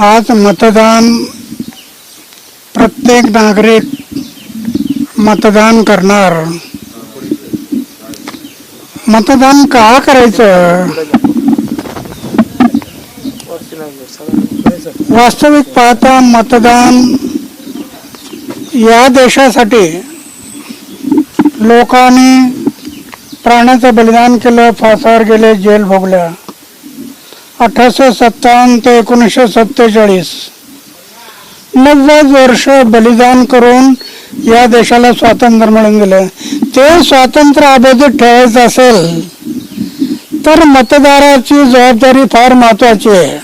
आज मतदान प्रत्येक नागरिक मतदान करणार. मतदान का करायचं? वास्तविक पाहता मतदान या देशासाठी लोकांनी प्राण्याचं बलिदान केलं फासावर गेले जेल भोगल्या. अठराशे सत्तावन्न ते एकोणीसशे सत्तेचाळीस. नव्वद वर्ष बलिदान करून या देशाला स्वातंत्र्य मिळून दिलं. ते स्वातंत्र्य अबाधित ठेवायचं असेल तर मतदाराची जबाबदारी फार महत्वाची आहे.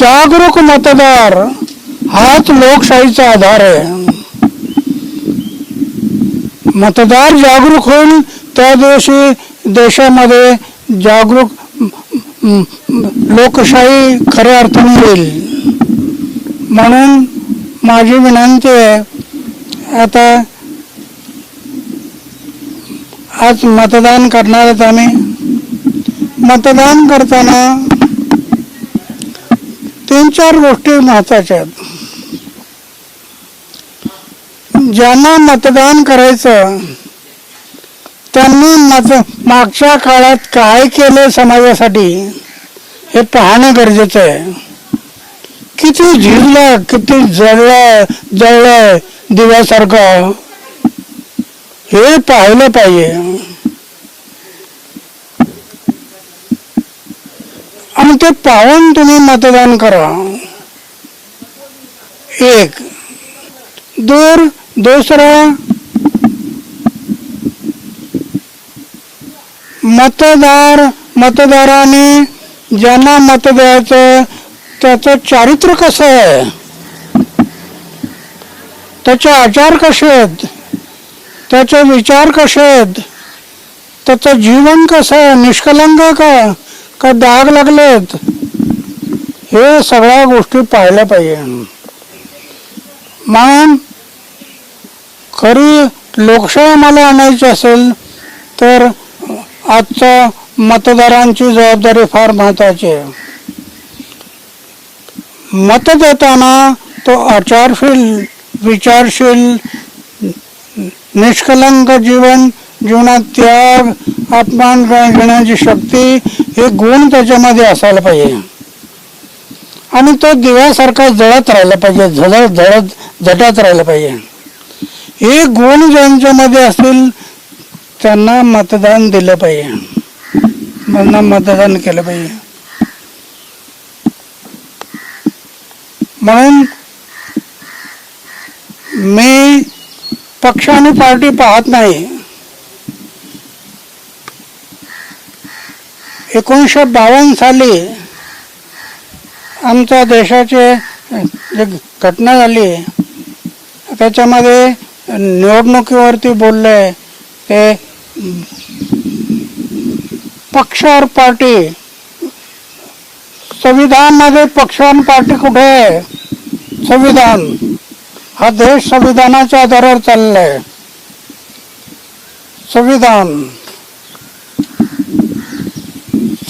जागरूक मतदार हाच लोकशाहीचा आधार आहे. मतदार जागरूक होईल त्या दिवशी देशामध्ये जागरूक लोकशाही खऱ्या अर्थाने येईल म्हणून माझी विनंती आहे आता आज मतदान करणार आहेत आम्ही. मतदान करताना तीन चार गोष्टी महत्त्वाच्या आहेत. ज्यांना मतदान करायचं त्यांनी मत मागच्या काळात काय केलं समाजासाठी? हे पाहणं गरजेचं आहे. किती झिजलं किती जळलं जळलंय दिव्यासारखं. हे पाहिलं पाहिजे. आणि ते पाहून तुम्ही मतदान करा. एक. दूर दुसरा. मतदार मतदाराने ज्यांना मत द्यायचं त्याचं चारित्र्य कसं आहे? त्याचे आचार कसे आहेत? त्याचे विचार कसे आहेत? त्याचं जीवन कसं आहे? निष्कलंग का का डाग लागलेत? हे सगळ्या गोष्टी पाहिल्या पाहिजे. म्हणून खरी लोकशाही मला आणायची असेल तर आजचा मतदारांची जबाबदारी फार महत्वाची आहे. मत देताना तो आचारशील विचारशील निष्कलंक जीवन जीवनात त्याग अपमान घेण्याची शक्ती हे गुण त्याच्यामध्ये असायला पाहिजे. आणि तो दिव्यासारखा जळत राहिला पाहिजे झळत झळत झटत राहिला पाहिजे. हे गुण ज्यांच्यामध्ये असतील त्यांना मतदान दिलं पाहिजे. त्यांना मतदान केलं पाहिजे. म्हणून मी पक्ष आणि पार्टी पाहत नाही. एकोणीसशे बावन्न साली आमच्या देशाचे जे घटना झाली त्याच्यामध्ये निवडणुकीवरती बोलले ते पक्ष और पार्टी. संविधानमध्ये पक्ष आणि पार्टी कुठे आहे? संविधान. हा देश संविधानाच्या आधारावर चाललाय. संविधान.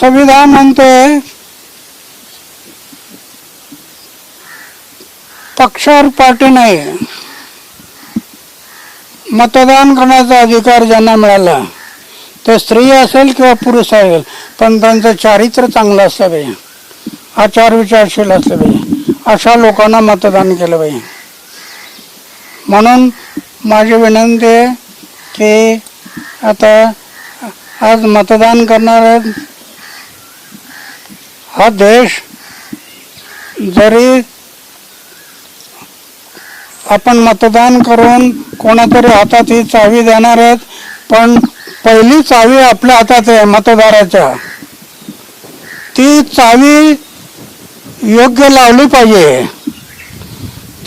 संविधान म्हणते पक्ष और पार्टी नाही. मतदान करण्याचा अधिकार ज्यांना मिळाला ते स्त्री असेल किंवा पुरुष असेल पण त्यांचं चारित्र्य चांगलं असलं पाहिजे. आचार विचारशील असलं पाहिजे. अशा लोकांना मतदान केलं पाहिजे. म्हणून माझी विनंती आहे की आता आज मतदान करणार हा देश जरी आपण मतदान करून कोणातरी हातात ही चावी देणार आहेत पण पहिली चावी आपल्या हातात आहे मतदाराच्या. ती चावी योग्य लावली पाहिजे.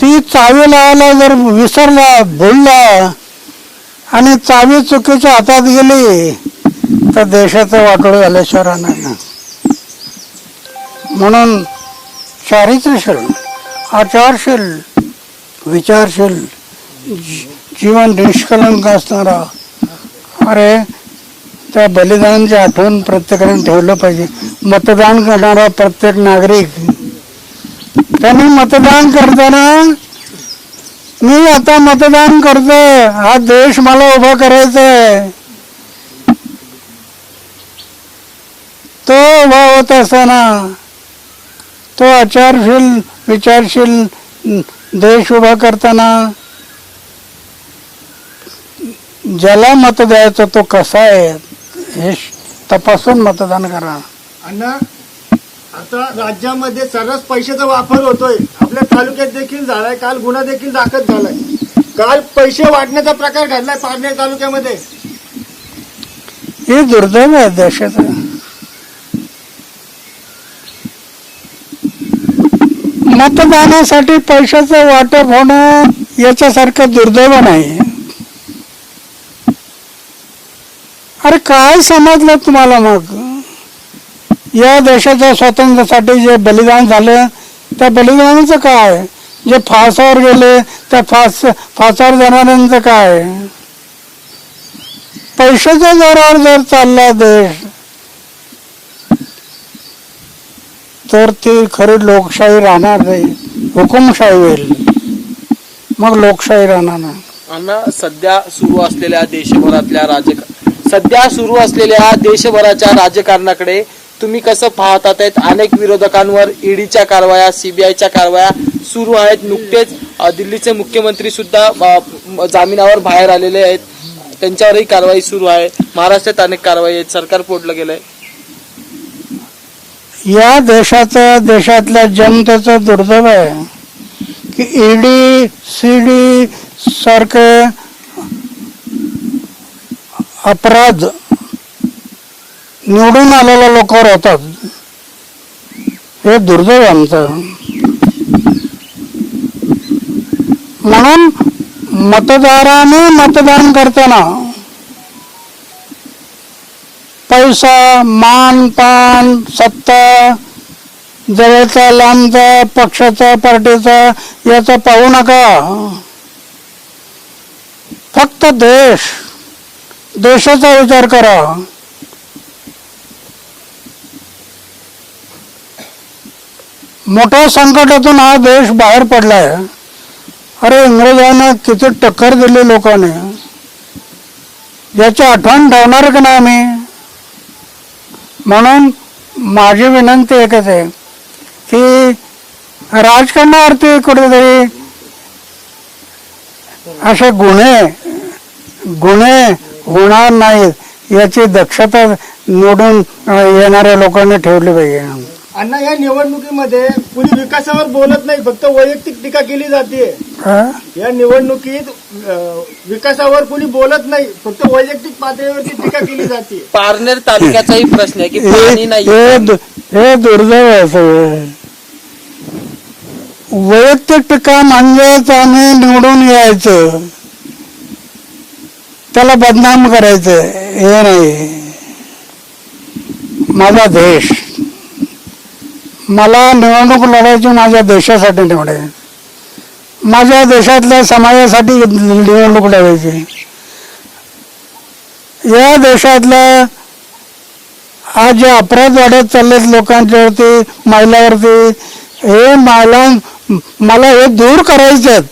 ती चावी लावायला जर विसरला भुलला आणि चावी चुकीच्या हातात गेली तर देशाचं वाटोळ झालं राहणार म्हणून चारित्र्यशील आचारशील विचारशील जीवन निष्कलंक असणारा. अरे त्या बलिदानाची आठवण प्रत्येकाने ठेवलं पाहिजे. मतदान करणारा प्रत्येक नागरिक. त्यांनी मतदान करताना मी आता मतदान करतोय. हा देश मला उभा करायचा आहे तो उभा होत असताना तो आचारशील विचारशील देश उभा करताना ज्याला मत द्यायचं तो कसा आहे हे तपासून मतदान करा. अण्णा आता राज्यामध्ये सर्रास पैशाचा वापर होतोय. आपल्या तालुक्यात देखील झालाय काल गुन्हा देखील दाखल झालाय. काल पैसे वाटण्याचा प्रकार घडलाय पारनेर तालुक्यामध्ये. हे दुर्दैव आहे देशात मतदानासाठी पैशाचं वाटप होणं याच्यासारखं दुर्दैव नाही. अरे काय समजलं तुम्हाला मग? या देशाच्या स्वातंत्र्यासाठी जे बलिदान झालं त्या बलिदानाचं काय? जे फासावर गेले त्या फास फासावर जाणाऱ्यांचं काय? पैशाच्या जोरावर जर चालला देश तर ती खरी लोकशाही राहणार नाही. हुकुमशाही होईल. मग लोकशाही राहणार नाही. अण्णा सध्या सुरू असलेल्या देशभरातल्या राजकारण सध्या सुरू असलेल्या देशभराच्या राजकारणाकडे तुम्ही कसं पाहतात आहेत? अनेक विरोधकांवर ईडीच्या कारवाया सीबीआयच्या कारवाया सुरू आहेत. नुकतेच दिल्लीचे मुख्यमंत्री सुद्धा जामिनावर बाहेर आलेले आहेत. त्यांच्यावरही कारवाई सुरू आहे. महाराष्ट्रात अनेक कारवाई आहेत. सरकार फोडलं गेलंय. या देशाचं देशातल्या जनतेचं दुर्दैव आहे की ईडी सीडी सारखे अपराध निवडून आलेल्या लोकांवर होतात हे दुर्दैव आमचं. म्हणून मतदाराने मतदान करताना पैसा मान पान सत्ता जवळचा लांबचा पक्षाचा पार्टीचा याचा पाहू नका. फक्त देश देशाचा विचार करा. मोठ्या संकटातून हा देश बाहेर पडलाय. अरे इंग्रजांना किती टक्कर दिली लोकांनी. याची आठवण ठेवणार की नाही आम्ही? म्हणून माझी विनंती एकच आहे की राजकारणावरती कुठेतरी असे गुन्हे गुन्हे होणार नाहीत याची दक्षता निवडून येणाऱ्या लोकांनी ठेवली पाहिजे. अण्णा या निवडणुकीमध्ये कुणी विकासावर बोलत नाही फक्त वैयक्तिक टीका केली जाते हं? या निवडणुकीत विकासावर कुणी बोलत नाही फक्त वैयक्तिक पातळीवरती टीका केली जाते पारनेर तालुक्याचाही प्रश्न आहे की पाणी नाही. हे दु- हे दुर्दैव आहे सगळं. वैयक्तिक टीका म्हणजेच आम्ही निवडून यायचं. त्याला बदनाम करायचं हे नाही. माझा देश. मला निवडणूक लढायची माझ्या देशासाठी निवडे माझ्या देशातल्या समाजासाठी निवडणूक लढायची. या देशातल्या आज जे अपराध वाढत चाललेत लोकांच्यावरती महिलावरती हे मला मला हे दूर करायचे आहेत.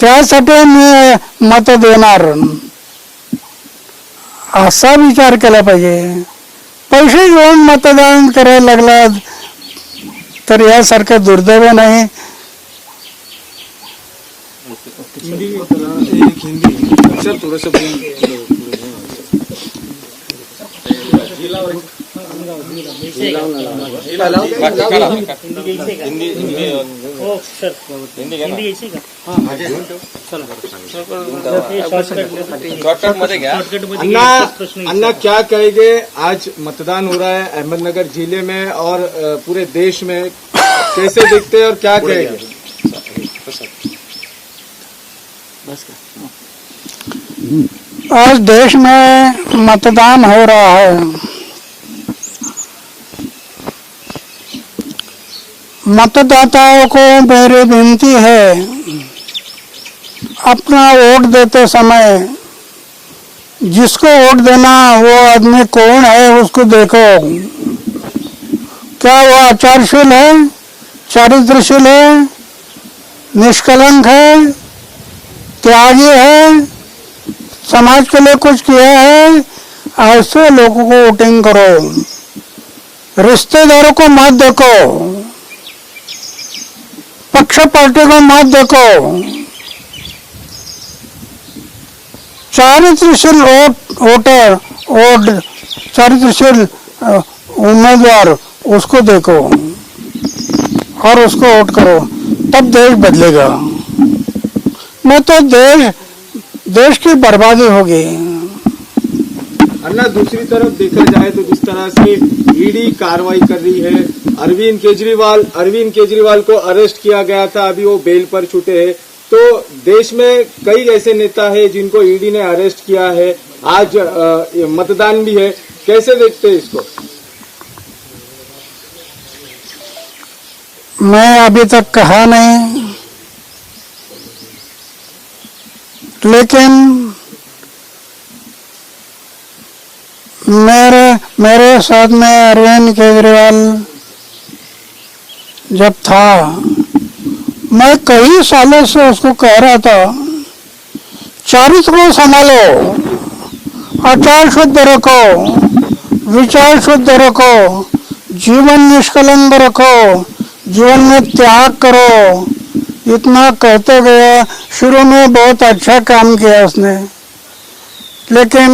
त्यासाठी मी मत देणार. असा विचार केला पाहिजे. पैसे घेऊन मतदान करायला लागलात. तर यासारखं दुर्दैव नाही. अन्ना अन्ना क्या कहेंगे? आज मतदान हो रहा है अहमदनगर ज़िले में और अ, पूरे देश में। कैसे दिखते हैं और क्या कहेंगे? आज देश में मतदान हो रहा है। मतदाताओं को मेरी विनती है, अपना वोट देते समय जिसको वोट देना वो आदमी कौन है उसको देखो। क्या वो आचारशील है, चारित्रशील है, निष्कलंक है, त्यागी है, समाज के लिए कुछ किया है, ऐसे लोगों को वोटिंग करो। रिश्तेदारों को मत देखो। पक्ष पार्टी को मत देखो। चारित्रशील वोट, वोटर, वोट चारित्रशील उम्मीदवार, उसको देखो और उसको वोट करो, तब देश बदलेगा। नहीं तो देश देश की बर्बादी होगी। अन्ना, दूसरी तरफ़ देखा जाए तो जिस तरह से ईडी कार्रवाई कर रही है, अरविंद केजरीवाल अरविंद केजरीवाल को अरेस्ट किया गया था, अभी वो बेल पर छूटे हैं। तो देश में कई ऐसे नेता है जिनको ईडी ने अरेस्ट किया है, आज ये मतदान भी है। कैसे देखते हैं इसको? मैं अभी तक कहा नहीं, लेकिन मेरे मेरे साथ में अरविंद केजरीवाल जब था, मैं कई सालों से उसको कह रहा था चारित्र को संभालो, आचार शुद्ध रखो, विचार शुद्ध रखो, जीवन निष्कलंक रखो, जीवन में त्याग करो। इतना कहते गया, शुरू में बहुत अच्छा काम किया उसने। लेकिन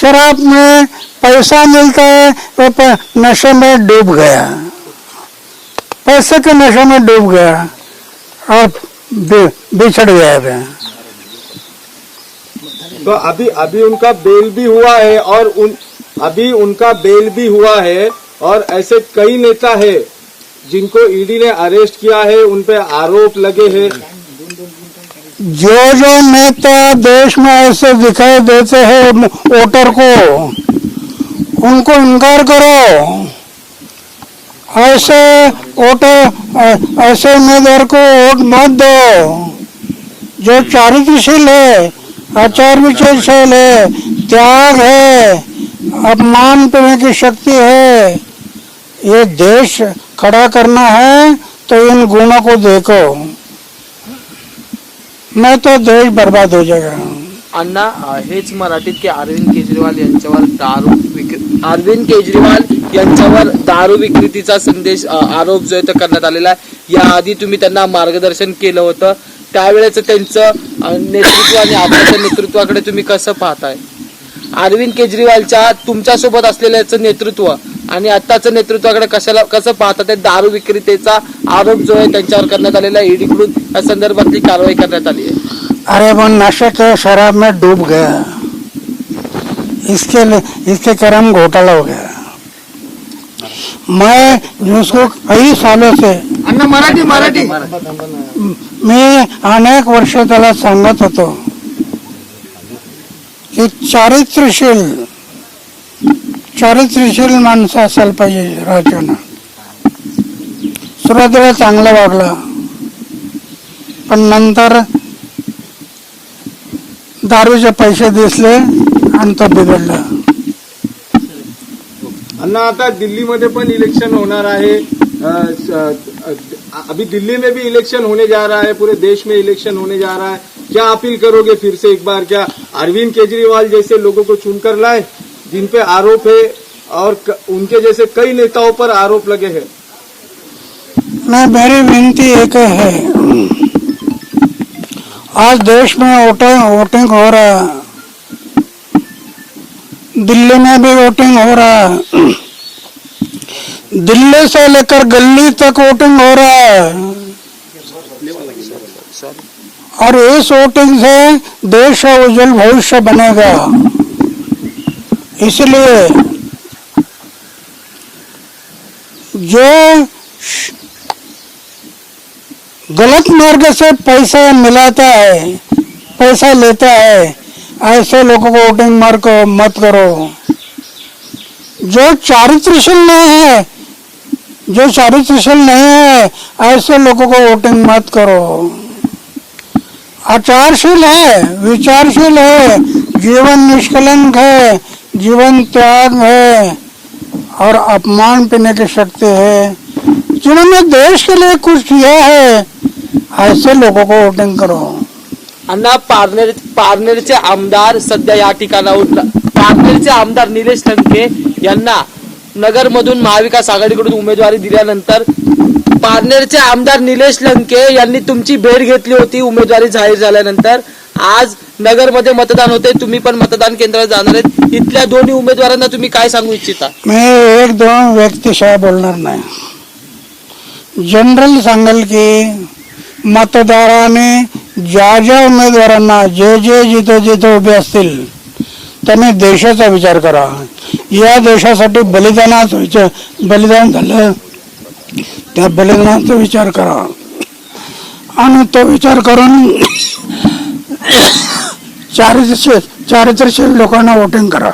शराब में पैसा मिलता है, वो प- नशे में डूब गया। पैसे के नशे में डूब गया। और बिछड़ गया फिर तो अभी अभी उनका बेल भी हुआ है और उन, अभी उनका बेल भी हुआ है और ऐसे कई नेता है जिनको ईडी ने अरेस्ट किया है, उन पे आरोप लगे हैं। जो जो नेता देश में ऐसे दिखाई देते हैं वोटर को, उनको इनकार करो। ऐसे वोटर, ऐसे उम्मीदवार को वोट मत दो। जो चारित्रशील है आचार विचारशील है, त्याग है, अपमान करने की शक्ति है, ये देश खड़ा करना है तो इन गुणों को देखो। नाही तो देश बर्बाद हो जाएगा। अण्णा अ, हेच मराठीत की अरविंद केजरीवाल यांच्यावर दारू विक्री अरविंद केजरीवाल यांच्यावर दारू विक्रीचा संदेश अ, आरोप जो आहे तो करण्यात आलेला आहे. याआधी तुम्ही त्यांना मार्गदर्शन केलं होतं. त्यावेळेच त्यांचं अ, नेतृत्व आणि आताच्या नेतृत्वाकडे तुम्ही कसं पाहताय? अरविंद केजरीवालच्या तुमच्यासोबत असलेल्याचं नेतृत्व आणि आत्ताचं नेतृत्वाकडे कशाला कसं पाहता ते दारू विक्रेतेचा आरोप जो आहे त्यांच्यावर करण्यात आलेला ईडीकडून या संदर्भातली कारवाई करण्यात आली आहे. अरे वो नशे के शराब में डूब गया। इसके लिए इसके कारण घोटाला हो गया। मैं उसको कई सालों से अन्ना मराठी मराठी! मी अनेक वर्ष त्याला सांगत होतो की चारित्र्यशील चारित्र्यशील माणसं असायला पाहिजे राज्यानं सुरुवातीला चांगला वागला. पण नंतर दारूचे पैसे दिसले आणि तो बिघडला. अण्णा आता दिल्लीमध्ये पण इलेक्शन होणार आहे. अभी दिल्ली में भी इलेक्शन होने जा रहा है पूरे देश में इलेक्शन होने जा रहा है. क्या अपील करोगे फिर से एक बार? क्या अरविंद केजरीवाल जैसे लोगों को चुनकर लाए? जिन पे आरोप है और उनके जैसे कई नेताओं पर आरोप लगे हैं। मैं मेरी विनती एक है। आज देश में वोटिंग वोटिंग हो रहा है। दिल्ली में भी वोटिंग हो रहा है। दिल्ली से लेकर गली तक वोटिंग हो रहा है। और इस वोटिंग से देश का उज्जवल भविष्य बनेगा। इसलिए जो गलत मार्ग से पैसा मिलाता है, पैसा लेता है, ऐसे लोगों को वोटिंग मार को मत करो। जो चारित्रशील नहीं है, जो चारित्रशील नहीं है, ऐसे लोगों को वोटिंग मत करो। आचारशील है, विचारशील है, जीवन निष्कलंक है जीवन त्याग है और अपमान पीने की सकते हैं। जिन्होंने देश के लिए कुछ किया है ऐसे लोगों को वोटिंग करो। अण्णा पारनेर पारनेरचे आमदार सध्या या ठिकाणाहून पारनेरचे आमदार निलेश लंके यांना नगरमधून महाविकास आघाडीकडून उमेदवारी दिल्यानंतर पारनेरचे आमदार निलेश लंके यांनी तुमची भेट घेतली होती उमेदवारी जाहीर झाल्यानंतर. आज नगरमध्ये मतदान होते तुम्ही पण मतदान केंद्रात जाणार आहेत. इथल्या दोन्ही उमेदवारांना तुम्ही काय सांगू इच्छिता? मी एक दोन व्यक्तीशिवाय बोलणार नाही. जनरल सांगेल की मतदाराने ज्या ज्या उमेदवारांना जे जे जिथे जिथे उभे असतील त्यांनी देशाचा विचार करा. या देशासाठी बलिदानाचा विचार बलिदान झालं. त्या बलिदानाचा विचार करा. आणि तो विचार करून चारित्र्यशील चारित्र्यशील लोकांना वोटिंग करा.